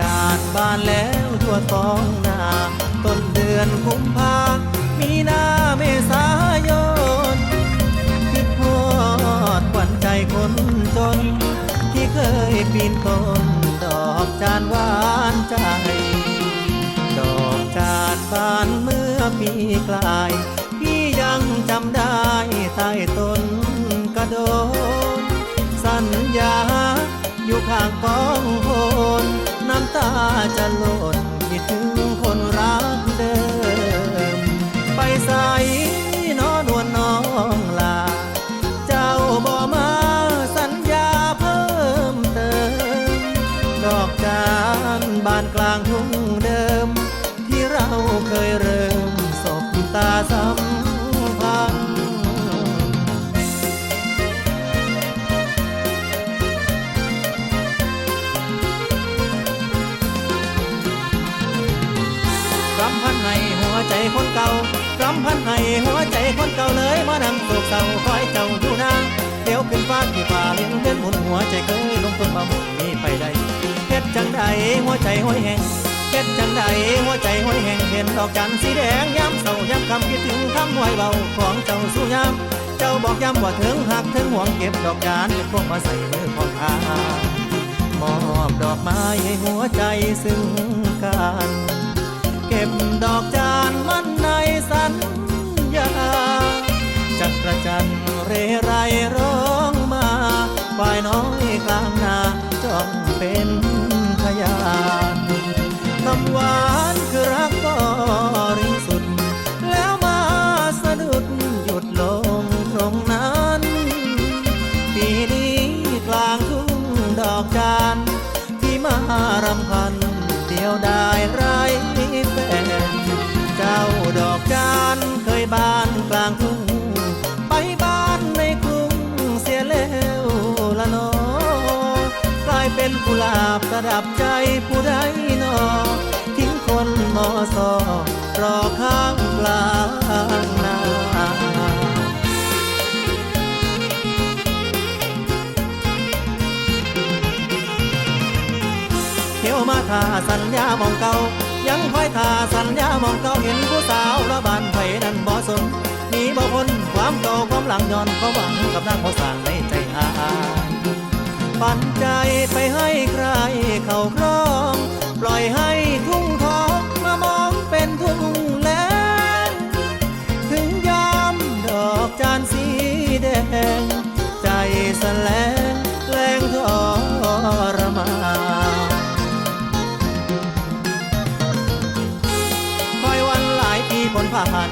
จานบานแล้วทั่วท้องนาต้นเดือนกุมภามีนาเมษายนคิดฮอดขวัญใจคนจน ที่เคยปีนต้นดอกจานหวานใจ ดอกจานบานเมื่อปีกลาย พี่ยังจำได้ใต้ต้นกระโดนสัญญาอยู่ข้างกอง จะหล่นคิดถึงคนรักเดิม ไปใส่นอนวลน้องลา เจ้าบ่มาสัญญาเพิ่มเติม ดอกจานบานกลางทุ่ง รำพันให้หัวใจคนเก่ารำพันให้หัวใจคนเก่าเลยมานั่งโศกเศร้าคอยเจ้าอยู่นาเดี๋ยวขึ้นฟ้าที่ฟ้าเลี้ยงเล่นหมุนหัวใจเคยลงทุนมาหมุนนี้ไปได้เฮ็ดจังใดหัวใจห้อยแหงเฮ็ดจังใดหัวใจห้อยแหงเห็นดอกจันสีแดงย้ำเศร้าย้ำคำคิดถึงคำไว้เบาของเจ้าสู้ย้ำเจ้าบอกย้ำว่าถึงหักถึงห่วงเก็บดอกจานพวกมาใส่มือของข้ามอบดอกไม้ให้หัวใจซึ่งกัน ญาณคำหวานคือรักบริสุดแล้วมาสะดุดหยุดลงตรงนั้น ปีนี้กลางทุ่งดอกจานที่มารำพันเดียวได้ไร นกุหลาบประดับใจผู้ใดนอ ทิ้งคนมอสอรอข้างกลางนาเที่ยวมาท่าสัญญามองเก่า ยังคอยท่าสัญญามองเก่าเห็นผู้สาวระบานไผนั้นบ่สนมีบ่พ้นความเก่าความหลังย้อนความหวังกับนางบ่สางใน ปันใจไปให้ใครเข้าครอง ปล่อยให้ทุ่งทองมามองเป็นทุ่งแล้งถึงยามดอกจานสีแดง ใจสแสลงแรงทรมาคอยวันหลายปีผลผ่าน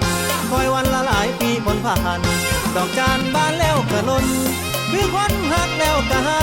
คอยวันละหลายปีผลผ่าน ดอกจานบานแล้วกระลนคือคนหักแล้วกระหา